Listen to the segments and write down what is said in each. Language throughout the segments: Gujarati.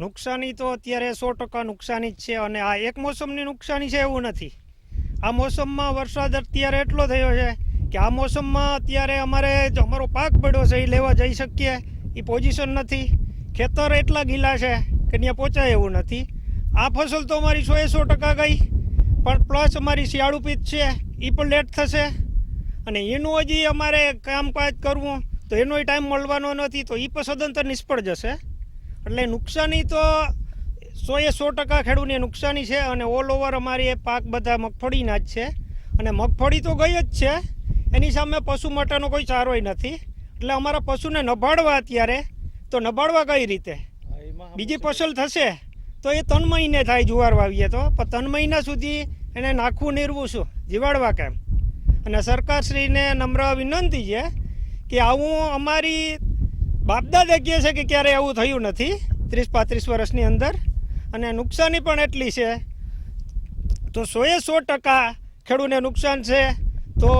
નુકસાની તો અત્યારે સો ટકા નુકસાની જ છે અને આ એક મોસમની નુકસાની છે એવું નથી. આ મોસમમાં વરસાદ અત્યારે એટલો થયો છે કે આ મોસમમાં અત્યારે અમારે જો અમારો પાક પડ્યો છે એ લેવા જઈ શકીએ, એ પોઝિશન નથી. ખેતર એટલા ગીલા છે કે ત્યાં પહોંચાય એવું નથી. આ ફસલ તો અમારી સો એ સો ટકા ગઈ, પણ પ્લસ અમારી શિયાળુ પીત છે એ પણ લેટ થશે. અને એનું હજી અમારે કામકાજ કરવું, તો એનોય ટાઈમ મળવાનો નથી, તો એ પણ સદંતર નિષ્ફળ જશે. એટલે નુકસાની તો સો એ સો ટકા ખેડૂતને નુકસાની છે અને ઓલ ઓવર અમારી એ પાક બધા મગફળીના જ છે. અને મગફળી તો ગઈ જ છે. એની સામે પશુ માટેનો કોઈ ચારોય નથી. એટલે અમારા પશુને નભાડવા અત્યારે તો નભાડવા કઈ રીતે? બીજી ફસલ થશે તો એ ત્રણ મહિને થાય જુવાર વાવીએ તો. પણ ત્રણ મહિના સુધી એને નાખવું નીરવું શું? જીવાડવા કેમ? અને સરકારશ્રીને નમ્ર વિનંતી છે કે આવું અમારી બાપદાદા કહે છે કે ક્યારે આવું થયું નથી. ત્રીસ પાંત્રીસ વર્ષની અંદર. અને નુકસાની પણ એટલી છે. તો સોએ સો ટકા ખેડૂને નુકસાન છે. તો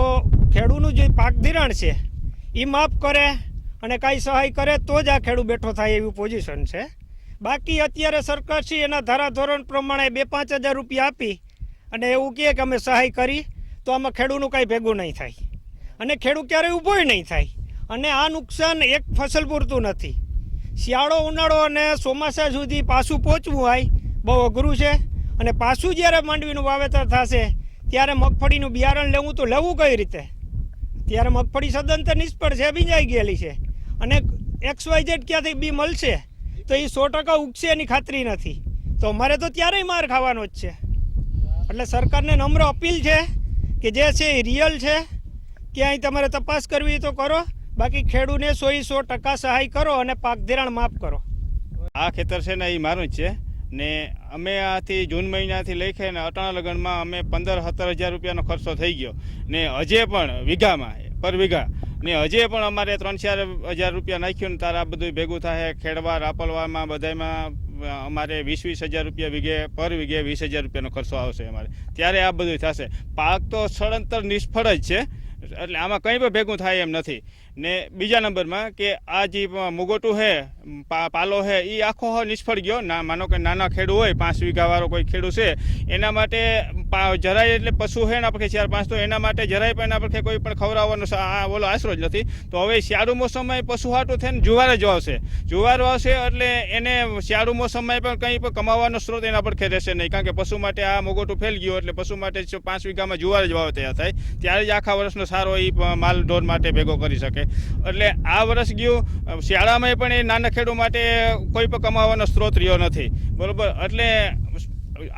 ખેડૂનું જે પાક ધિરાણ છે એ માફ કરે અને કાંઈ સહાય કરે તો જ આ ખેડૂ બેઠો થાય એવી પોઝિશન છે. બાકી અત્યારે સરકારશ્રી એના ધારાધોરણ પ્રમાણે બે પાંચ હજાર રૂપિયા આપી અને એવું કહે કે અમે સહાય કરી તો આમાં ખેડૂતનું કાંઈ ભેગું નહીં થાય. અને ખેડૂત ક્યારેય ઊભોય નહીં થાય. અને આ નુકસાન એક ફસલ પૂરતું નથી. શિયાળો ઉનાળો અને ચોમાસા સુધી પાછું પહોંચવું હોય, બહુ અઘરું છે. અને પાછું જ્યારે માંડવીનું વાવેતર થશે, ત્યારે મગફળીનું બિયારણ લેવું તો લેવું કઈ રીતે? ત્યારે મગફળી સદંતર નિષ્ફળ છે, ભીંજાઈ ગયેલી છે. અને એક્સ વાય ઝેડ ક્યાંથી બી મળશે, તો એ સો ટકા ઉગશે એની ખાતરી નથી. તો અમારે તો ત્યારેય માર ખાવાનો જ છે. એટલે સરકારને નમ્ર અપીલ છે કે જે છે એ રિયલ છે. ક્યાંય તમારે તપાસ કરવી તો કરો. બાકી ખેડૂને સો એ સો ટકા સહાય કરો અને પાક ધિરાણ માફ કરો. આ ખેતર છે ને એ મારું જ છે. ને અમે આથી જૂન મહિનાથી લઈ ને અટાણા લગ્નમાં અમે પંદર સત્તર હજાર રૂપિયાનો ખર્ચો થઈ ગયો. ને હજે પણ વીઘામાં, પર વીઘા. ને હજે પણ અમારે ત્રણ ચાર હજાર રૂપિયા નાખ્યું ને તારા બધું ભેગું થાય, ખેડવા, રાપલવામાં બધામાં અમારે વીસ વીસ હજાર રૂપિયા વીઘે, પર વીઘે વીસ હજાર રૂપિયાનો ખર્ચો આવશે અમારે. ત્યારે આ બધું થશે. પાક તો સળંતર નિષ્ફળ જ છે. એટલે આમાં કંઈ પણ ભેગું થાય એમ નથી. ને બીજા નંબરમાં કે આ જે મુગોટું છે પાલો છે એ આખો નિષ્ફળ ગયો. ના, માનો કે નાના ખેડૂ હોય, પાંચ વીઘાવાળો કોઈ ખેડૂ છે, એના માટે જરાય એટલે પશુ છે ને આપણે ચાર પાંચ તો એના માટે જરાય પણ એના પડખે કોઈ પણ ખવડાવવાનો ઓલો આશરો જ નથી. તો હવે શિયાળુ મોસમમાં પશુ હાટું થઈને જુવાર જ આવશે જુવાર આવશે એટલે એને શિયાળુ મોસમમાં પણ કંઈ પણ કમાવાનો સ્ત્રોત એના પડખે રહેશે નહીં. કારણ કે પશુ માટે આ મોગોટું ફેલ ગયું એટલે પશુ માટે પાંચ વીઘામાં જુવાર જ વાવ તૈયાર થાય. ત્યારે જ આખા વર્ષનો સારો એ માલ ઢોર માટે ભેગો કરી શકે. એટલે આ વર્ષ ગયું શિયાળામાં પણ એ નાના ખેડૂ માટે કોઈ પણ કમાવાનો સ્ત્રોત રહ્યો નથી. બરોબર? એટલે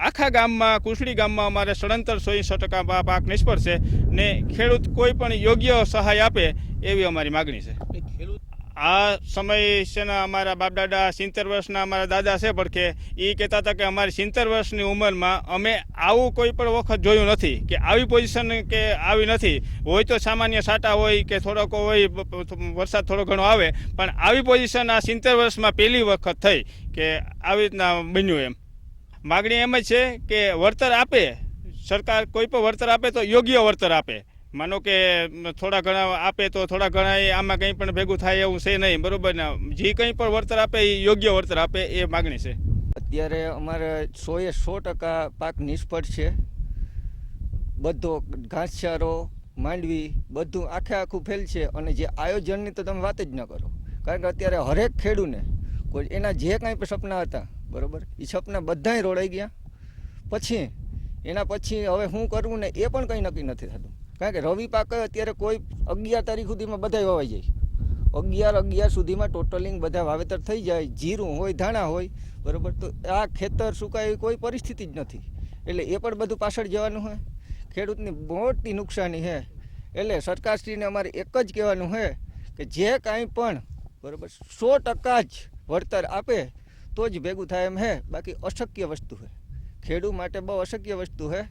આખા ગામમાં કુસડી ગામમાં અમારે સળંતર સોઈ સો ટકા પાક નિષ્ફળ છે ને ખેડૂત કોઈ પણ યોગ્ય સહાય આપે એવી અમારી માગણી છે. આ સમય છે ને અમારા બાપદાદા સિત્તેર વર્ષના અમારા દાદા છે પડખે એ કહેતા હતા કે અમારી સિત્તેર વર્ષની ઉંમરમાં અમે આવું કોઈ પણ વખત જોયું નથી, કે આવી પોઝિશન કે આવી નથી. હોય તો સામાન્ય સાટા હોય કે થોડોક હોય વરસાદ થોડો ઘણો આવે, પણ આવી પોઝિશન આ સિત્તેર વર્ષમાં પહેલી વખત થઈ, કે આવી રીતના બન્યું એમ. માગણી એમ જ છે કે વળતર આપે, સરકાર કોઈ પણ વળતર આપે તો યોગ્ય વળતર આપે. માનો કે થોડા ઘણા આપે તો થોડા ઘણા આમાં કંઈ પણ ભેગું થાય એવું છે નહીં, બરોબર ને? જે કંઈ પણ વળતર આપે, એ યોગ્ય વળતર આપે એ માગણી છે. અત્યારે અમારે સોએ સો ટકા પાક નિષ્ફળ છે. બધો ઘાસચારો, માંડવી, બધું આખે આખું ફેલ છે અને જે આયોજનની તો તમે વાત જ ન કરો. કારણ કે અત્યારે હરેક ખેડૂને કોઈ એના જે કાંઈ પણ સપના હતા, બરોબર? એ સપના બધાય રોડાઈ ગયા. પછી, એના પછી હવે શું કરવું ને એ પણ કંઈ નક્કી નથી થતું. કારણ કે રવિ પાક અત્યારે કોઈ અગિયાર તારીખ સુધીમાં બધા વવાઈ જાય અગિયાર અગિયાર સુધીમાં ટોટલિંગ બધા વાવેતર થઈ જાય, જીરું હોય, ધાણા હોય, બરાબર? તો આ ખેતર સુકાય કોઈ પરિસ્થિતિ જ નથી. એટલે એ પણ બધું પાછળ જવાનું હોય ખેડૂતની મોટી નુકસાની છે એટલે સરકારશ્રીને અમારે એક જ કહેવાનું છે કે જે કાંઈ પણ, બરાબર, સો ટકા જ વળતર આપે, તો જ ભેગું થાય એમ છે બાકી અશક્ય વસ્તુ છે ખેડૂત માટે બહુ અશક્ય વસ્તુ છે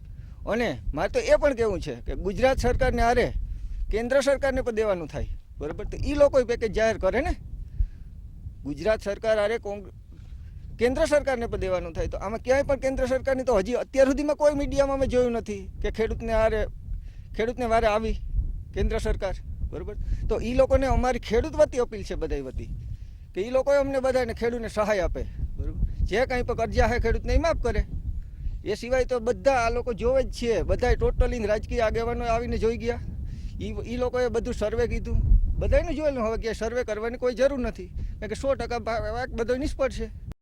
અને મારે તો એ પણ કહેવું છે કે ગુજરાત સરકારને આરે કેન્દ્ર સરકારને પણ દેવાનું થાય. બરાબર? તો એ લોકો પેકેજ જાહેર કરે ને. ગુજરાત સરકાર આરે કેન્દ્ર સરકારને પણ દેવાનું થાય. તો આમાં ક્યાંય પણ કેન્દ્ર સરકારની તો હજી અત્યાર સુધીમાં કોઈ મીડિયામાં અમે જોયું નથી કે ખેડૂતને આરે, ખેડૂતને વારે આવી કેન્દ્ર સરકાર. બરાબર? તો એ લોકોને અમારી ખેડૂત વતી અપીલ છે બધા વતી કે એ લોકોએ અમને બધાને ખેડૂતને સહાય આપે. બરાબર? જે કાંઈ પણ કરજા હે ખેડૂતને એ માફ કરે. એ સિવાય તો બધા આ લોકો જોવે જ છે. બધા ટોટલી રાજકીય આગેવાનો આવીને જોઈ ગયા. એ લોકોએ બધું સર્વે કીધું. બધાને જોયેલું હવે કે સર્વે કરવાની કોઈ જરૂર નથી. કારણ કે સો ટકા બધો નિષ્ફળ છે.